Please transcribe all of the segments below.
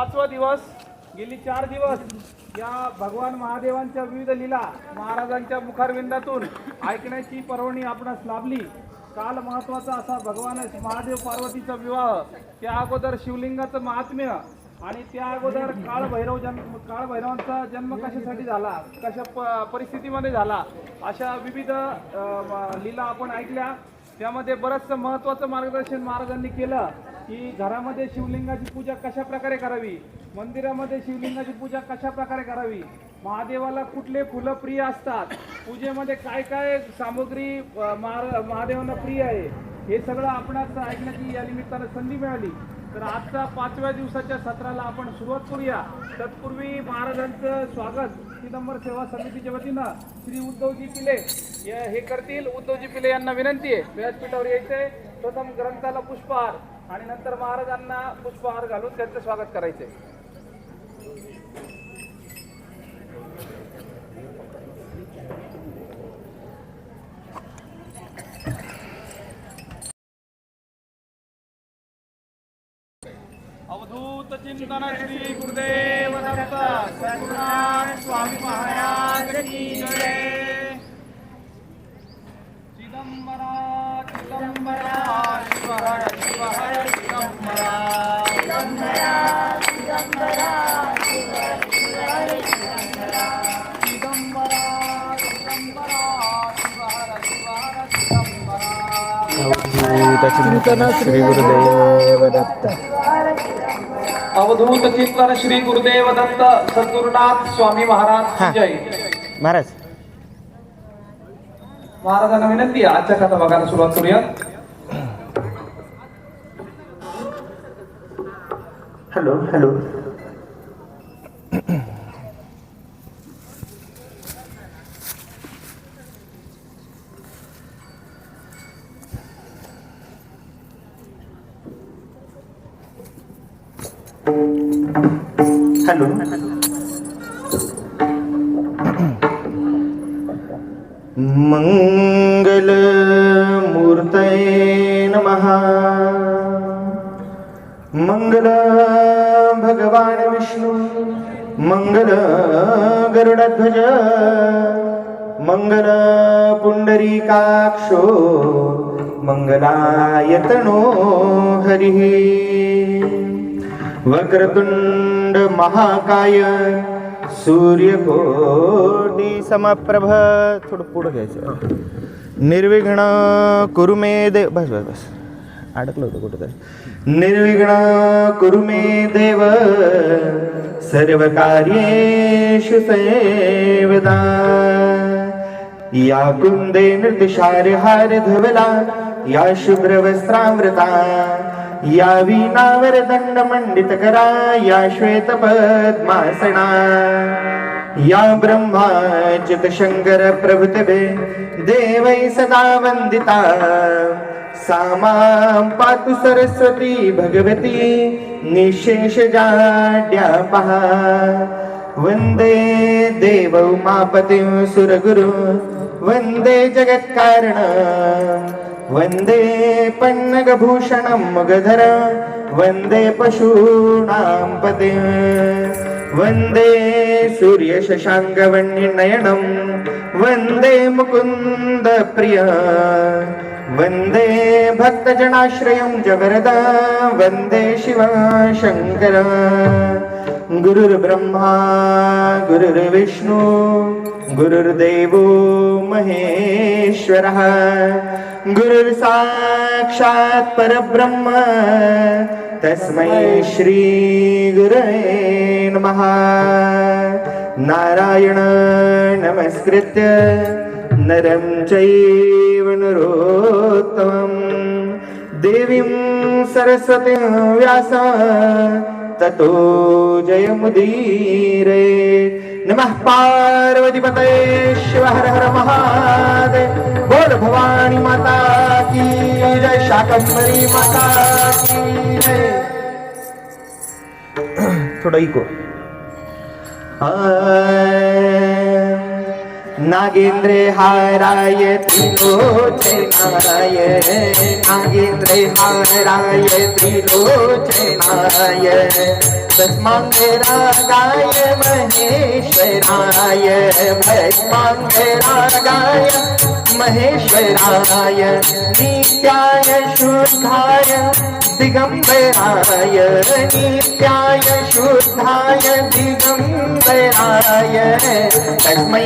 पाचवा दिवस गेली चार दिवस या भगवान महादेवांच्या विविध लीला महाराजांच्या मुखारविंदातून ऐकण्याची पर्वणी आपणास लाभली. काल महत्त्वाचा असा भगवान महादेव पार्वतीचा विवाह त्या अगोदर शिवलिंगाचं महात्म्य आणि त्या अगोदर काळ भैरव जन्म काळ भैरवांचा जन्म कशासाठी झाला कशा प परिस्थितीमध्ये झाला अशा विविध लीला आपण ऐकल्या. त्यामध्ये बरंचसं महत्त्वाचं मार्गदर्शन महाराजांनी केलं. की घरामध्ये शिवलिंगाची पूजा कशा प्रकारे करावी? मंदिरामध्ये शिवलिंगाची पूजा कशा प्रकारे करावी? महादेवाला कुठले फुलं प्रिय असतात? पूजेमध्ये काय काय सामग्री महादेवांना प्रिय आहे? हे सगळं आपणास ऐकण्याची या निमित्तानं संधी मिळाली. तर आजचा पाचव्या दिवसाच्या सत्राला आपण सुरुवात करूया. तत्पूर्वी महाराजांचं स्वागत. चिदंबर सेवा समितीच्या वतीनं श्री उद्धवजी पिले. या- हे करतील. उद्धवजी पिले यांना विनंती आहे. व्यासपीठावर यायचंय. प्रथम ग्रंथाला पुष्पहार. आणि नंतर महाराजांना पुष्पहार घालून त्यांचं स्वागत करायचंय. अवधूत चिंतन श्री गुरुदेव स्वामी महाराज श्री गुरुदेव दत्त अवधूत चिंतन श्री गुरुदेव दत्त सद्गुरुनाथ स्वामी महाराज. की जय महाराज महाराजांना विनंती आजच्या कथा बघायला सुरुवात करूया. Hello hello hello. मंगल मूर्तये नमः. मंगल भगवान विष्णू. मंगल गरुडध्वज. मंगल पुण्डरीकाक्षो मंगलायतनो हरिः. वक्रतुंड महाकाय. सूर्यकोटी समप्रभ. थोडं पुढं घ्यायचं. निर्विघ्न कुरु मे देव बस बस बस. अडकलं होतं कुठं निर्विघ्न कुरु मे देव. सर्व कार्येषु सेवदा. या कुंदे नृत्यशार हार धवला या शुभ्र वस्त्रामृता. या वीणावर दंड मंडित करा या श्वेत पद्मासना. या ब्रह्माच्युत शंकर प्रभुतवे देवै सदा वंदिता सामां पातु सरस्वती भगवती निशेष जाड्यापहा वन्दे देव उमापतिं सुरगुरु वन्दे जगत्कारण. वन्दे पन्नगभूषणं मुगधर वन्दे पशूणां पदे वन्दे सूर्यशशाङ्गवन्यनयनं वन्दे मुकुन्दप्रिय। वन्दे भक्तजनाश्रयं जवरदा वन्दे शिव शङ्कर गुरुर्ब्रह्मा गुरुर्विष्णु गुरुर्देवो महेश्वरः गुरुर्साक्षात् परब्रह्म तस्मै श्रीगुरवे नमः। नारायण नमस्कृत्य नरं चैव नरोत्तमं। देवीं सरस्वतीं व्यास ततो जयमुदीरे नमः पार्वतीपतये शिव हर हर महादेव। बोल भवानी माता की जय शाकंभरी माता की जय। थोडा इको नागेंद्रे हाराय त्रिलोचनाय नागेंद्रे हाराय त्रिलोचनाय भस्माङ्गरागाय महेश्वराय भस्माङ्गरागाय महेश्वराय नित्याय शुद्धाय दिगंबराय नित्याय शुद्धाय दिगंबराय तस्मै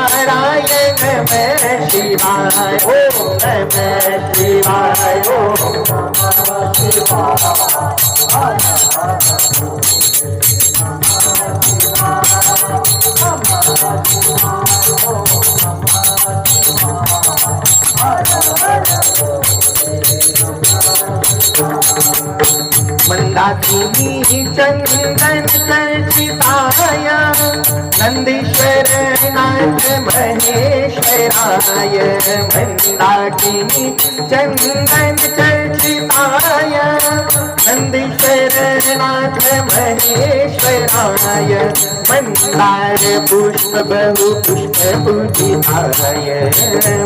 नकाराय नमः शिवाय ॐ नमः शिवाय मंदाकिनी चंदन कल्पिताया नंदीश्वर नाथ महेश्वराय मंदाकिनी चंदन कल्पिताया नंदीश्वर नाथ महेश्वराय। मन्दार पुष्प बहु पुष्प पूजिताय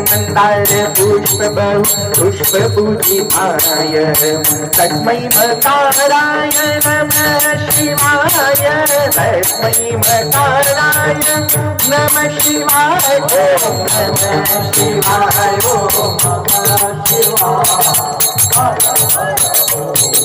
मन्दार पुष्प बहु पुष्प पूजिताय तस्मै मकाराय नमः शिवाय। तस्मै मकाराय नमः शिवाय। ॐ नमः शिवाय ॐ शिवाय।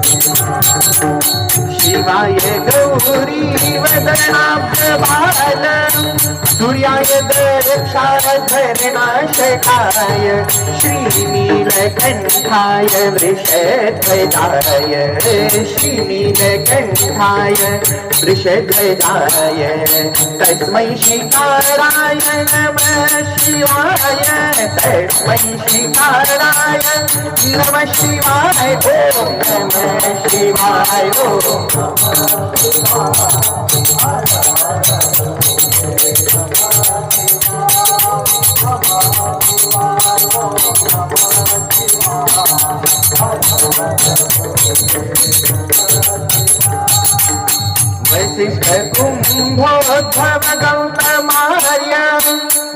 गौरी वदनाभ्यबाल सूर्याय दक्षाधरणाशकाय श्रीनीलकण्ठाय वृषध्वजाय. श्रीनीलकण्ठाय वृषध्वजाय. तस्मै शिकाराय नमः शिवाय. तस्मै शिकाराय नमः शिवाय. ॐ नमः शिवाय ॐ वसिष्ठ कुम्भोद्धव गौतमार्य।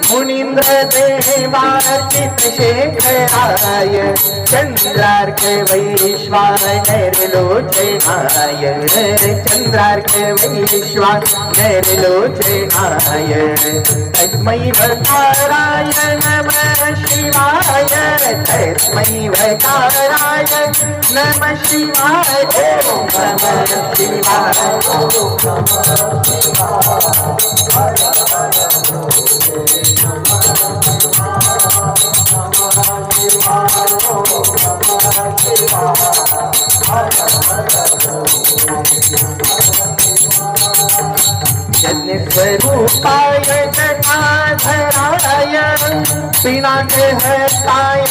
मुनीन्द्र देवार्चित शेखराय चन्द्रार्क वैश्वानरलोचनाय चन्द्रार्क वैश्वानरलोचनाय तस्मै वकाराय नमः शिवाय तस्मै वकाराय नमः शिवाय ॐ नमः शिवाय यज्ञस्वरूपाय जटाधराय पिनाकहस्ताय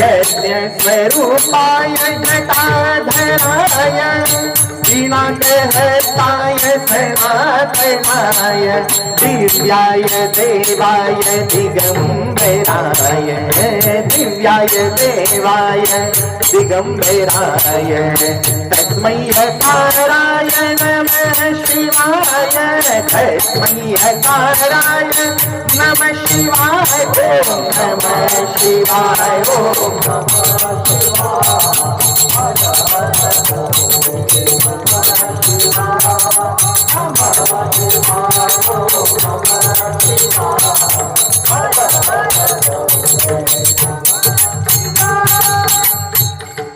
यज्ञ स्वरूपाय जटाधराय। पिनाकहस्ताय सनातनाय दिव्याय देवाय दिगम्बराय दिव्याय देवाय दिगम्बराय तस्मै हकाराय नमः शिवाय तस्मै हकाराय नमः शिवाय ओम नमः शिवाय।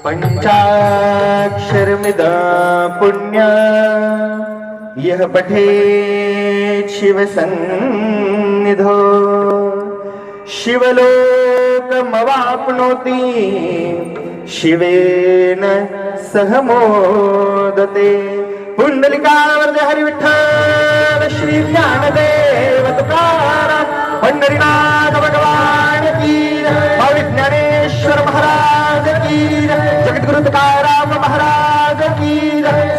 पञ्चाक्षरमिदा पुण्या। यः पठेत् शिवसन्निधो। शिवलोकमवाप्नोति। शिवेन सह मोदते। पुण्डलिकावर्ज हरिविठ्ठल श्री ज्ञानदेव तुकाराम पंढरीनाथ भगवान की विज्ञानेश्वर महाराज की जगद्गुरु तुकाराम महाराज की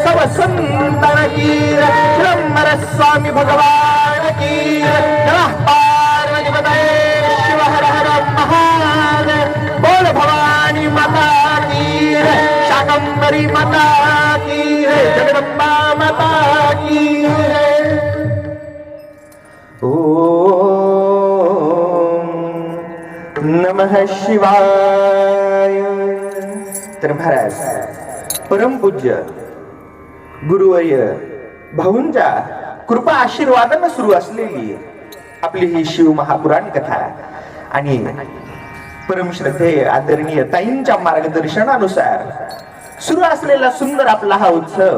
सब संतन की श्रमर स्वामी भगवान की नमः शाकंबरी माता की जगदम्बा माता की ओम नमः शिवाय। तर महाराज परमपूज्य गुरुवर्य भाऊंच्या कृपा आशीर्वादानं सुरू असलेली आपली ही शिव महापुराण कथा आणि परमश्रद्धेय आदरणीय ताईंच्या मार्गदर्शनानुसार सुरू असलेला सुंदर आपला हा उत्सव.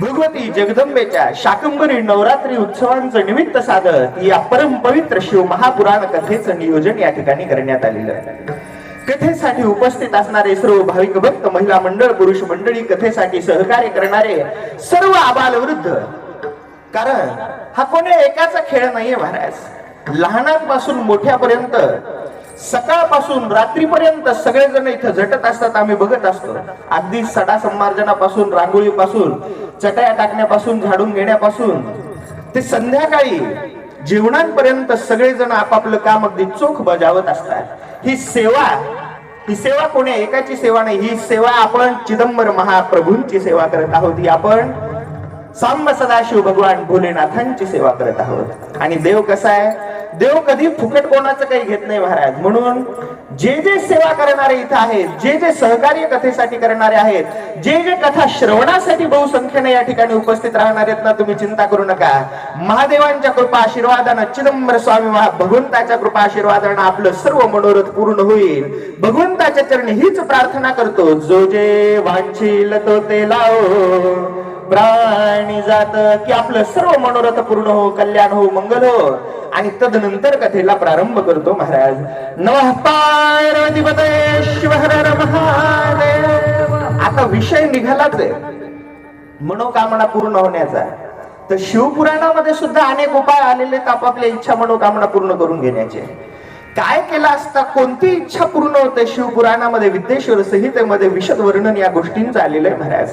भगवती जगदंबेच्या शाकंभरी नवरात्री उत्सवांचं निमित्त साधत या परमपवित्र शिव महापुराण कथेचं नियोजन या ठिकाणी करण्यात आलेलं आहे. कथेसाठी उपस्थित असणारे सर्व भाविक भक्त महिला मंडळ पुरुष मंडळी कथेसाठी सहकार्य करणारे सर्व आबालवृद्ध. कारण हा कोणी एकाचा खेळ नाहीये महाराज. लहानांपासून मोठ्यापर्यंत सकाळपासून रात्रीपर्यंत सगळेजण इथं झटत असतात आम्ही बघत असतो. अगदी सडा संमार्जनापासून रांगोळीपासून चटया टाकण्यापासून झाडून घेण्यापासून ते संध्याकाळी जेवणांपर्यंत सगळेजण आपापलं काम अगदी चोख बजावत असतात. ही सेवा ही सेवा कोणी एकाची सेवा नाही ही सेवा आपण चिदंबर महाप्रभूंची सेवा करत आहोत ही आपण सांब सदाशिव भगवान भोलेनाथांची सेवा करत आहोत. आणि देव कसा आहे? देव कधी फुकट कोणाचं काही घेत नाही महाराज. म्हणून जे जे सेवा करणारे इथं आहेत जे जे सहकार्य कथेसाठी करणारे आहेत जे जे कथा श्रवणासाठी बहुसंख्येने या ठिकाणी उपस्थित राहणार आहेत ना तुम्ही चिंता करू नका. महादेवांच्या कृपा आशीर्वादानं चिदंबर स्वामी भगवंताच्या कृपा आशीर्वादानं आपलं सर्व मनोरथ पूर्ण होईल. भगवंताच्या चरणी हीच प्रार्थना करतो. जो जे वांछील तो ते लाव. प्राणी जात की आपलं सर्व मनोरथ पूर्ण हो कल्याण हो मंगल हो. आणि तदनंतर कथेला प्रारंभ करतो महाराज. आता विषय निघालाच आहे. मनोकामना पूर्ण होण्याचा तर शिवपुराणामध्ये सुद्धा अनेक उपाय आलेले आहेत आपापल्या इच्छा मनोकामना पूर्ण करून घेण्याचे. काय केलं असता कोणती इच्छा पूर्ण होते? शिवपुराणामध्ये विद्येश्वर संहितेमध्ये विशद वर्णन या गोष्टींचं आलेलं आहे महाराज.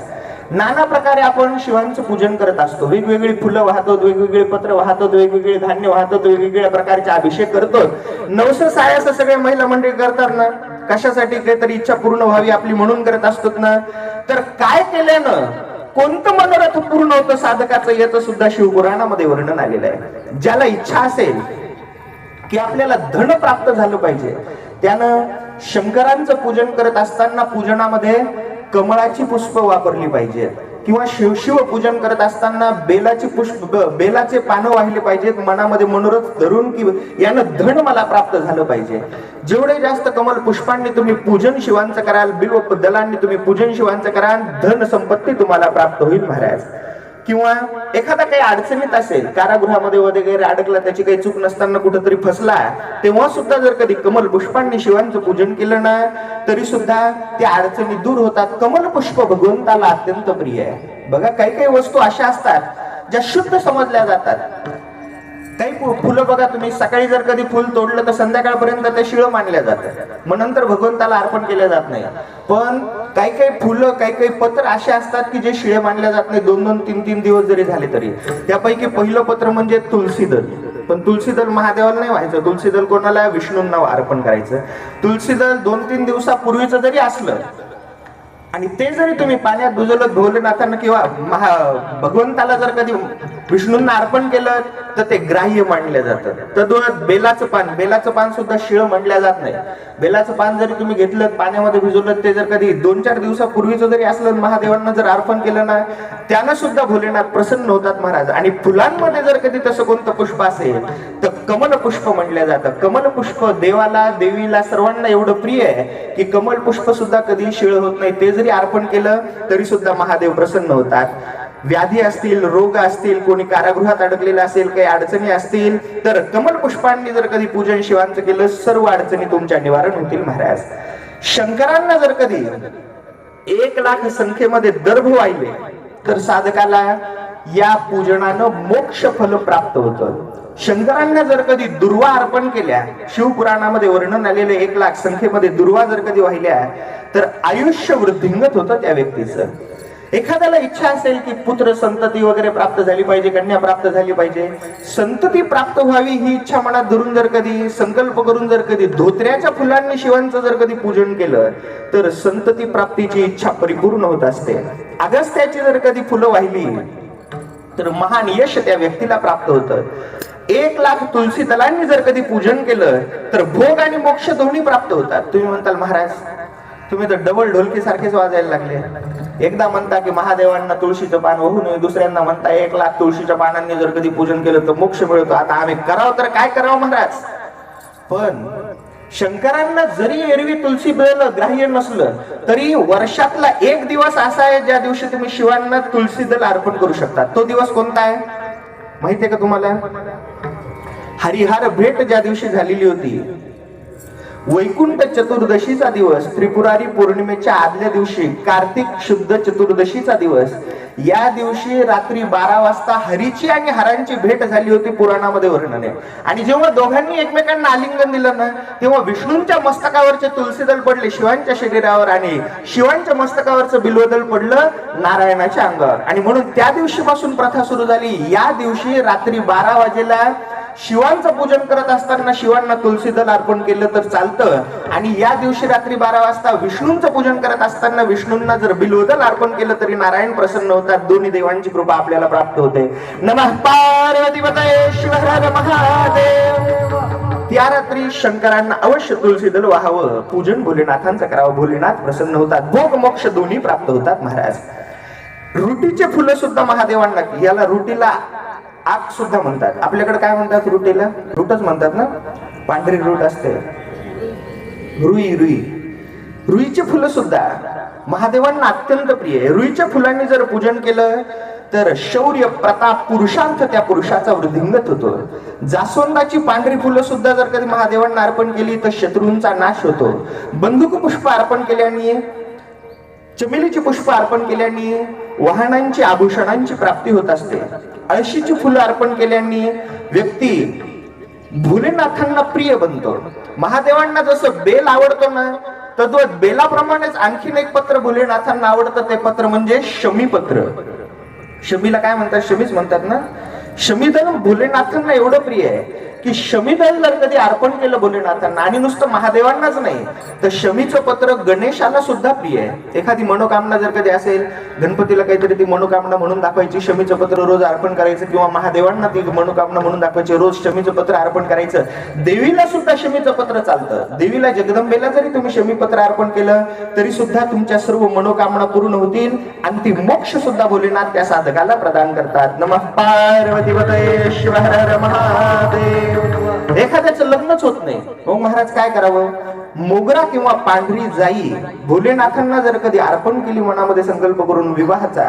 नाना प्रकारे आपण शिवांचं पूजन करत असतो. वेगवेगळी फुलं वाहतो वेगवेगळे पत्र वाहतो वेगवेगळे धान्य वाहतो वेगवेगळ्या प्रकारचे अभिषेक करतो नवस सायाचं सगळे महिला मंडळी करतात ना? कशासाठी काहीतरी इच्छा पूर्ण व्हावी आपली म्हणून करत असतात ना? तर काय केल्यानं कोणतं मनोरथ पूर्ण होतं? साधकाचं याचं सुद्धा शिवपुराणामध्ये वर्णन आलेलं आहे. ज्याला इच्छा असेल की आपल्याला धन प्राप्त झालं पाहिजे. त्यानं शंकरांचं पूजन करत असताना पूजनामध्ये कमळाची पुष्प वापरली पाहिजे. किंवा शिव शिव पूजन करत असताना बेलाची पुष्प बेलाचे पानं वाहिले पाहिजेत मनामध्ये मनोरथ धरून की यानं धन मला प्राप्त झालं पाहिजे. जेवढे जास्त कमल पुष्पांनी तुम्ही पूजन शिवांचं कराल बिल्व दलांनी तुम्ही पूजन शिवांचं कराल धन संपत्ती तुम्हाला प्राप्त होईल महाराज. किंवा एखादा काही अडचणीत असेल कारागृहामध्ये वगैरे अडकला त्याची काही चूक नसताना कुठेतरी फसला तेव्हा सुद्धा जर कधी कमल पुष्पांनी शिवांचं पूजन केलं ना तरी सुद्धा त्या अडचणी दूर होतात. कमल पुष्प भगवंताला अत्यंत प्रिय आहे. बघा काही काही वस्तू अशा असतात ज्या शुद्ध समजल्या जातात. काही फुलं बघा तुम्ही. सकाळी जर कधी फुल तोडलं तर संध्याकाळपर्यंत ते शिळं मानल्या जातात. मग नंतर भगवंताला अर्पण केलं जात नाही. पण काही काही फुलं काही काही पत्र असे असतात की जे शिळे मानल्या जात नाही. दोन दोन तीन तीन दिवस जरी झाले तरी. त्यापैकी पहिलं पत्र म्हणजे तुलसी दल. पण तुलसी दल महादेवाला नाही व्हायचं. तुलसी दल कोणाला? विष्णूंना अर्पण करायचं. तुलसी दल दोन तीन दिवसापूर्वीचं जरी असलं आणि ते जरी तुम्ही पाण्यात भिजवलं भोलेनाथांना किंवा महा भगवंताला जर कधी विष्णूंना अर्पण केलं तर ते ग्राह्य मानलं जातं. तद्वत बेलाचं पान. बेलाचं पान सुद्धा शिळ मानल्या जात नाही. बेलाचं पान जरी तुम्ही घेतलं पाण्यामध्ये भिजवलं ते जर कधी दोन चार दिवसापूर्वीचं जरी असलं महादेवांना जर अर्पण केलं ना त्यानं सुद्धा भोलेनाथ प्रसन्न होतात महाराज. आणि फुलांमध्ये जर कधी तसं कोणतं पुष्प असेल तर कमल पुष्प म्हणलं जातं. कमल पुष्प देवाला देवीला सर्वांना एवढं प्रिय आहे की कमल पुष्प सुद्धा कधी शिळ होत नाही. ते जर अर्पण केलं तरी सुद्धा महादेव प्रसन्न होतात. व्याधी असतील रोग असतील कोणी कारागृहात अडकलेलं असेल काही अडचणी असतील तर कमल पुष्पांनी जर कधी पूजन शिवांचं केलं सर्व अडचणी तुमच्या निवारण होतील महाराज. शंकरांना जर कधी एक लाख संख्येमध्ये दर्भ वाहिले तर साधकाला या पूजनानं मोक्ष फल प्राप्त होतं. शंकरांना जर कधी दुर्वा अर्पण केल्या शिवपुराणामध्ये वर्णन आलेले एक लाख संख्येमध्ये दुर्वा जर कधी वाहिल्या तर आयुष्य वृद्धिंगत होतं त्या व्यक्तीचं. एखाद्याला इच्छा असेल की पुत्र संतती वगैरे प्राप्त झाली पाहिजे कन्या प्राप्त झाली पाहिजे. संतती प्राप्त व्हावी ही इच्छा मनात धरून जर कधी संकल्प करून जर कधी धोत्र्याच्या फुलांनी शिवांचं जर कधी पूजन केलं तर संतती प्राप्तीची इच्छा परिपूर्ण होत असते. अगस्त्याची जर कधी फुलं वाहिली तर महान यश त्या व्यक्तीला प्राप्त होतं. एक लाख तुलसी दलांनी जर कधी पूजन केलं तर भोग आणि मोक्ष दोन्ही प्राप्त होतात. तुम्ही म्हणताल महाराज तुम्ही तर डबल ढोलकी सारखेच वाजायला लागले. एकदा म्हणता की महादेवांना तुळशीचं पान होऊ नये दुसऱ्यांदा म्हणता एक लाख तुळशीच्या पानांनी जर कधी पूजन केलं तर मोक्ष मिळतो. आता आम्ही करावं तर काय करावं महाराज? पण शंकरांना जरी एरवी तुलसी बेल ग्राह्य नसलं तरी वर्षातला एक दिवस असा आहे ज्या दिवशी तुम्ही शिवांना तुलसी दल अर्पण करू शकता. तो दिवस कोणता आहे? माहितीये का तुम्हाला? हरिहार भेट ज्या दिवशी झालेली होती. वैकुंठ चतुर्दशीचा दिवस त्रिपुरारी पौर्णिमेच्या आदल्या दिवशी कार्तिक शुद्ध चतुर्दशीचा दिवस या दिवशी रात्री बारा वाजता हरीची आणि हरांची भेट झाली होती पुराणामध्ये वर्णन. आहे आणि जेव्हा दोघांनी एकमेकांना आलिंगन दिलं ना तेव्हा विष्णूंच्या मस्तकावरचे तुलसीदल पडले शिवांच्या शरीरावर आणि शिवांच्या मस्तकावरचं बिल्वदल पडलं नारायणाच्या अंगावर. आणि म्हणून त्या दिवशीपासून प्रथा सुरू झाली. या दिवशी रात्री बारा वाजेला शिवांचं पूजन करत असताना शिवांना तुलसी दल अर्पण केलं तर चालतं. आणि या दिवशी रात्री बारा वाजता विष्णूंचं पूजन करत असताना विष्णूंना जर बिलोदल अर्पण केलं तरी नारायण प्रसन्न होतात. दोन्ही देवांची कृपा आपल्याला प्राप्त होते. नमः पार्वती शिव महादेव. त्या रात्री शंकरांना अवश्य तुलसी दल व्हावं. पूजन भोलेनाथांचं करावं. भोलेनाथ प्रसन्न होतात. भोग मोक्ष दोन्ही प्राप्त होतात महाराज. रुटीचे फुलं सुद्धा महादेवांना याला रुटीला आग सुद्धा म्हणतात. आपल्याकडे काय म्हणतात रुटेला? रुटच म्हणतात ना? पांढरी रूट असते. रुई रुई. रुईचे फुलं सुद्धा. महादेवांना अत्यंत प्रिय आहे. रुईच्या फुलांनी जर पूजन केलं तर शौर्य प्रताप पुरुषार्थ त्या पुरुषाचा वृद्धिंगत होतो. जास्वंदाची पांढरी फुलं सुद्धा जर कधी महादेवांना अर्पण केली तर शत्रूंचा नाश होतो. बंदूक पुष्प अर्पण केल्याने चमेलीची पुष्प अर्पण केल्याने वाहनांची आभूषणांची प्राप्ती होत असते. अळशीची फुलं अर्पण केल्याने व्यक्ती भोलेनाथांना प्रिय बनतो. महादेवांना जसं बेल आवडतो ना तद्वत बेलाप्रमाणेच आणखीन एक पत्र भोलेनाथांना आवडतं ते पत्र म्हणजे शमी पत्र शमीला काय म्हणतात? शमीच म्हणतात ना? शमी तर भोलेनाथांना एवढं प्रिय आहे. की शमीदल जर कधी अर्पण केलं भोलेनाथांना? आणि नुसतं महादेवांनाच नाही. तर शमीचं पत्र गणेशाला सुद्धा प्रिय आहे. एखादी मनोकामना जर कधी असेल गणपतीला काहीतरी ती मनोकामना म्हणून दाखवायची शमीचं पत्र रोज अर्पण करायचं किंवा महादेवांना ती मनोकामना म्हणून दाखवायची रोज शमीचं पत्र अर्पण करायचं देवीला सुद्धा शमीचं पत्र चालतं. देवीला जगदंबेला जरी तुम्ही शमी पत्र अर्पण केलं तरी सुद्धा तुमच्या सर्व मनोकामना पूर्ण होतील आणि ती मोक्ष सुद्धा भोलेनाथ त्या साधकाला प्रदान करतात. नमः पार्वती शिव हर हर महादेव. एखाद्याचं लग्नच होत नाही. मग महाराज काय करावं? मोगरा किंवा पांढरी जाई भोलेनाथांना जर कधी अर्पण केली मनामध्ये संकल्प करून विवाहाचा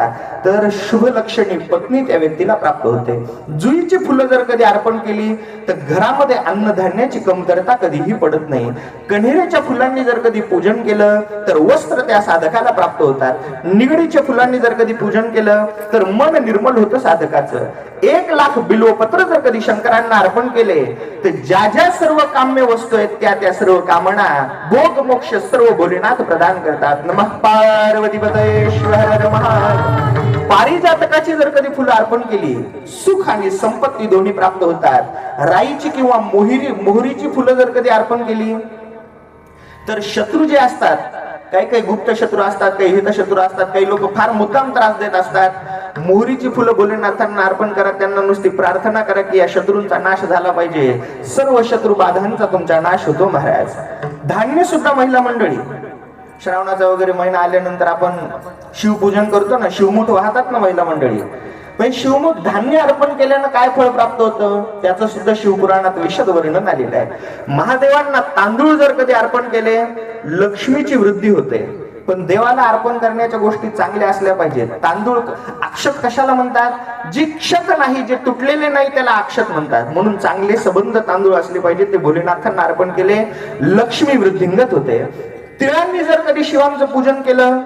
तर शुभ लक्षणी पत्नी त्या व्यक्तीला प्राप्त होते. जुईची फुलं जर कधी अर्पण केली तर घरामध्ये अन्नधान्याची कमतरता कधीही पडत नाही. कण्हेऱ्याच्या फुलांनी जर कधी पूजन केलं तर वस्त्र त्या साधकाला प्राप्त होतात. निगडीच्या फुलांनी जर कधी पूजन केलं तर मन निर्मल होतं साधकाचं. एक लाख बिलोपत्र जर कधी शंकरांना अर्पण केले तर ज्या ज्या सर्व काम्य वस्तू आहेत त्या त्या सर्व कामना भोग मोक्ष सर्व भोलेनाथ प्रदान करतात. नम पार्वती पारिजातकाची जर कधी फुलं अर्पण केली सुख आणि संपत्ती दोन्ही प्राप्त होतात. राईची किंवा मोहिरी मोहरीची फुलं जर कधी अर्पण केली तर शत्रू जे असतात काही काही गुप्त शत्रू असतात काही हित शत्रू असतात काही लोक फार मुद्दाम त्रास देत असतात. मोहरीची फुलं भोलेनाथांना अर्पण करा त्यांना नुसती प्रार्थना करा की या शत्रूंचा नाश झाला पाहिजे. सर्व शत्रू बाधांचा तुमचा नाश होतो महाराज. धान्य सुद्धा महिला मंडळी श्रावणाचा वगैरे महिना आल्यानंतर आपण शिवपूजन करतो ना शिवमुठ वाहतात ना महिला मंडळी. पण शिवमुख धान्य अर्पण केल्यानं काय फळ प्राप्त होतं? त्याचं सुद्धा शिवपुराणात विशद वर्णन आलेलं आहे. महादेवांना तांदूळ जर कधी अर्पण केले लक्ष्मीची वृद्धी होते. पण देवाला अर्पण करण्याच्या गोष्टी चांगल्या असल्या पाहिजेत. तांदूळ अक्षत कशाला म्हणतात? जी क्षत नाही जे तुटलेले नाही त्याला अक्षत म्हणतात. म्हणून चांगले सबंध तांदूळ असले पाहिजेत. ते भोलेनाथांना अर्पण केले. लक्ष्मी वृद्धिंगत होते. तिळांनी जर कधी शिवांचं पूजन केलं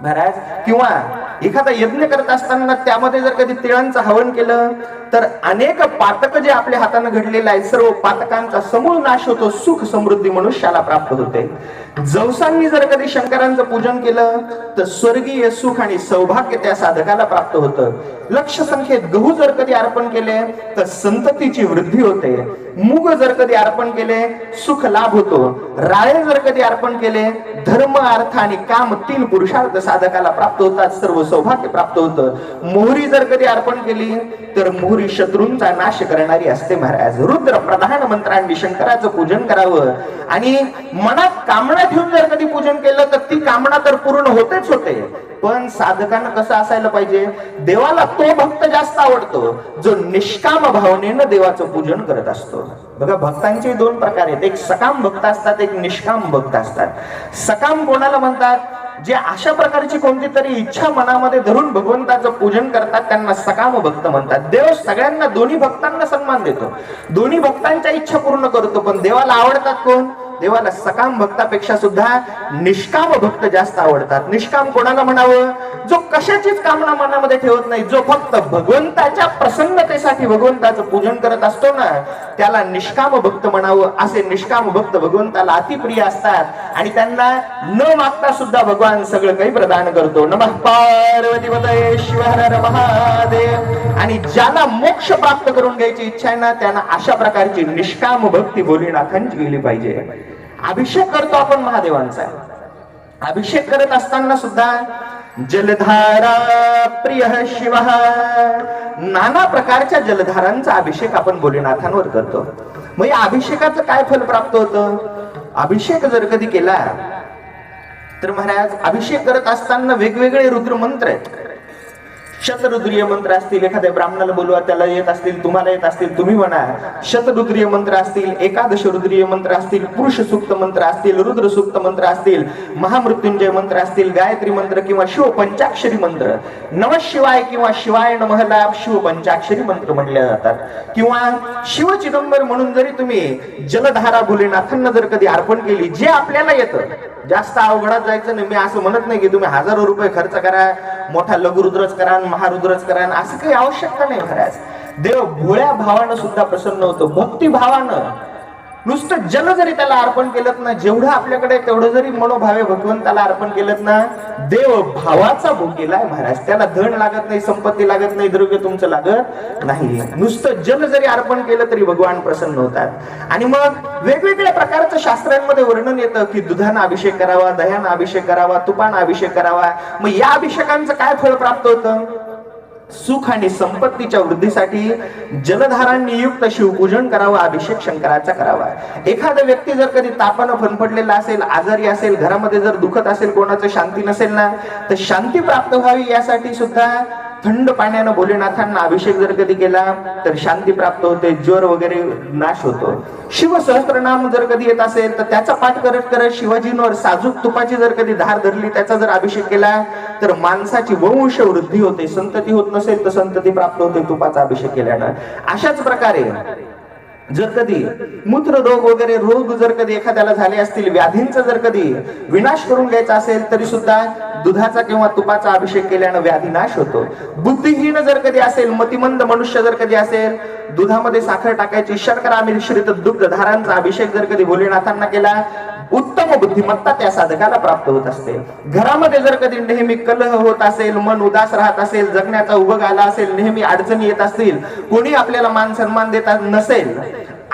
महाराज किंवा एखादा यज्ञ करत असताना त्यामध्ये जर कधी तिळांचं हवन केलं तर अनेक पातक जे आपल्या हाताने घडलेलं आहे सर्व पातकांचा समूळ नाश होतो सुख समृद्धी मनुष्याला प्राप्त होते. जवसांनी जर कधी शंकरांचं पूजन केलं तर स्वर्गीय सुख आणि सौभाग्य त्या साधकाला प्राप्त होतं. लक्ष संख्येत गहू जर कधी अर्पण केले तर संततीची वृद्धी होते. मुग जर कधी अर्पण केले सुख लाभ होतो. राळे जर कधी अर्पण केले धर्म अर्थ आणि काम तीन पुरुषार्थ साधकाला प्राप्त होतात सर्व सौभाग्य प्राप्त होतं. मोहरी जर कधी अर्पण केली तर मोहरी शत्रूंचा नाश करणारी असते महाराज. रुद्र प्रधान मंत्रांनी शंकराचं पूजन करावं. आणि मनात कामना ठेवून जर कधी पूजन केलं तर ती कामना तर पूर्ण होतेच होते. पण साधकांना कसं असायला पाहिजे? देवाला तो भक्त जास्त आवडतो जो निष्काम भावनेनं देवाचं पूजन करत असतो. बघा भक्तांचे दोन प्रकार आहेत. एक सकाम भक्त असतात एक निष्काम भक्त असतात. सकाम कोणाला म्हणतात? जे अशा प्रकारची कोणती तरी इच्छा मनामध्ये धरून भगवंताचं पूजन करतात त्यांना सकाम भक्त म्हणतात. देव सगळ्यांना दोन्ही भक्तांना सन्मान देतो. दोन्ही भक्तांच्या इच्छा पूर्ण करतो पण देवाला आवडतात कोण? देवाला सकाम भक्तापेक्षा सुद्धा निष्काम भक्त जास्त आवडतात. निष्काम कोणाला म्हणावं? जो कशाचीच कामना मनामध्ये ठेवत नाही जो फक्त भगवंताच्या प्रसन्नतेसाठी भगवंताचं पूजन करत असतो ना त्याला निष्काम भक्त म्हणावं. असे निष्काम भक्त भगवंताला अतिप्रिय असतात आणि त्यांना न मागता सुद्धा भगवान सगळं काही प्रदान करतो. नमः पार्वती पतये महादेव. आणि ज्याला मोक्ष प्राप्त करून घ्यायची इच्छा आहे ना त्यांना अशा प्रकारची निष्काम भक्ती भोलेनाथांची गेली पाहिजे. अभिषेक करतो आपण महादेवांचा. अभिषेक करत असताना सुद्धा जलधारा प्रिय शिव नाना प्रकारच्या जलधारांचा अभिषेक आपण भोलेनाथांवर करतो. मग या अभिषेकाचं काय फल प्राप्त होतं? अभिषेक जर कधी केला तर महाराज अभिषेक करत असताना वेगवेगळे रुद्र मंत्र आहेत. शतरुद्रीय मंत्र असतील एखाद्या ब्राह्मणाला बोलवा त्याला येत असतील तुम्हाला येत असतील तुम्ही म्हणा. शतरुद्रीय मंत्र असतील एकादश रुद्रीय मंत्र असतील पुरुष सूक्त मंत्र असतील रुद्र सूक्त मंत्र असतील महामृत्युंजय मंत्र असतील गायत्री मंत्र किंवा शिव पंचाक्षरी मंत्र. नम शिवाय किंवा शिवाय नमहला शिव पंचाक्षरी मंत्र म्हणले जातात. किंवा शिव चिदंबर म्हणून जरी तुम्ही जलधारा भोलेनाथांना जर कधी अर्पण केली जे आपल्याला येतं जास्त अवघडात जायचं नाही मी असं म्हणत नाही की तुम्ही हजारो रुपये खर्च करा मोठा लघुरुद्रच करा महारुद्रच करा असं काही आवश्यकता नाही महाराज. देव भोळ्या भावानं सुद्धा प्रसन्न होतो भक्ती भावानं. नुसतं जल जरी त्याला अर्पण केलं ना जेवढं आपल्याकडे तेवढं जरी मनोभावे भगवंताला अर्पण केलं ना देव भावाचा भोग केलाय महाराज. त्याला धन लागत नाही संपत्ती लागत नाही द्रव्य तुमचं लागत नाही. नुसतं जल जरी अर्पण केलं तरी भगवान प्रसन्न होतात. आणि मग वेगवेगळ्या प्रकारचं शास्त्रांमध्ये वर्णन येतं की दुधानं अभिषेक करावा दह्यानं अभिषेक करावा तुपानं अभिषेक करावा. मग या अभिषेकांचं काय फळ प्राप्त होतं? सुख आणि संपत्तीच्या वृद्धीसाठी जलधारांनी युक्त शिवपूजन करावं अभिषेक शंकराचा करावा. एखादा व्यक्ती जर कधी तापानं फनफडलेला असेल आजारी असेल घरामध्ये जर दुखत असेल कोणाचं शांती नसेल ना तर शांती प्राप्त व्हावी यासाठी सुद्धा थंड पाण्यानं भोलेनाथांना अभिषेक जर कधी केला तर शांती प्राप्त होते ज्वर वगैरे नाश होतो. शिव सहस्त्रनाम जर कधी येत असेल तर त्याचा पाठ करत करत शिवाजींवर साजूक तुपाची जर कधी धार धरली त्याचा जर अभिषेक केला तर माणसाची वंश वृद्धी होते संतती होत नसेल तर संतती प्राप्त होते तुपाचा अभिषेक केल्यानं. अशाच प्रकारे जर कधी मूत्र रोग वगैरे रोग जर कधी एखाद्याला झाले असतील व्याधींचा जर कधी विनाश करून घ्यायचा असेल तरी सुद्धा दुधाचा किंवा तुपाचा अभिषेक केल्यानं व्याधी नाश होतो. बुद्धिहीन जर कधी असेल मतिमंद मनुष्य जर कधी असेल दुधामध्ये साखर टाकायची शर्करा मिश्रित दुग्ध धारांचा अभिषेक जर कधी भोलेनाथांना केला उत्तम बुद्धिमत्ता त्या साधकाला प्राप्त होत असते. घरामध्ये जर कधी नेहमी कलह होत असेल मन उदास राहत असेल जगण्याचा उभग आला असेल नेहमी अडचणी येत असतील कोणी आपल्याला मान सन्मान देता नसेल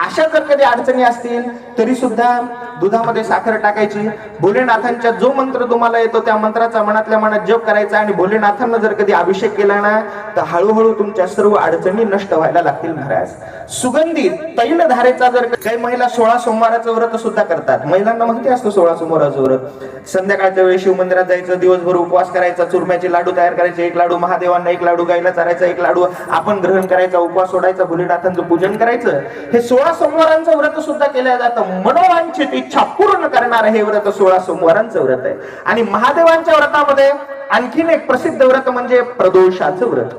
अशा जर कधी अडचणी असतील तरी सुद्धा दुधामध्ये साखर टाकायची. भोलेनाथांच्या जो मंत्र तुम्हाला येतो त्या मंत्राचा मनातल्या मनात जप करायचा आणि भोलेनाथांना जर कधी अभिषेक केला ना तर हळूहळू तुमच्या सर्व अडचणी नष्ट व्हायला लागतील महाराज. सुगंधित तैल धारेचा जर काही महिला सोळा सोमवाराचं व्रत सुद्धा करतात. महिलांना माहिती असतं सोळा सोमवाराचं व्रत. संध्याकाळच्या वेळी शिव मंदिरात जायचं दिवसभर उपवास करायचा चुरम्याचे लाडू तयार करायचे एक लाडू महादेवांना एक लाडू गायला चारायचा एक लाडू आपण ग्रहण करायचा उपवास सोडायचा भोलेनाथांचं पूजन करायचं. हे सोळा सोळा सोमवारांचं व्रत सुद्धा केलं जातं. मनोवांछित इच्छा पूर्ण करणार हे व्रत सोळा सोमवारांचं व्रत आहे. आणि महादेवांच्या व्रतामध्ये आणखीन एक प्रसिद्ध व्रत म्हणजे प्रदोषाचं व्रत.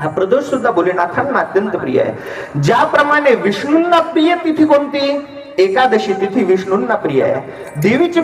हा प्रदोष सुद्धा भोलेनाथांना अत्यंत प्रिय आहे. ज्याप्रमाणे विष्णूंना प्रिय तिथी कोणती? एकादशी तिथी विष्णूंना प्रिय आहे. देवीची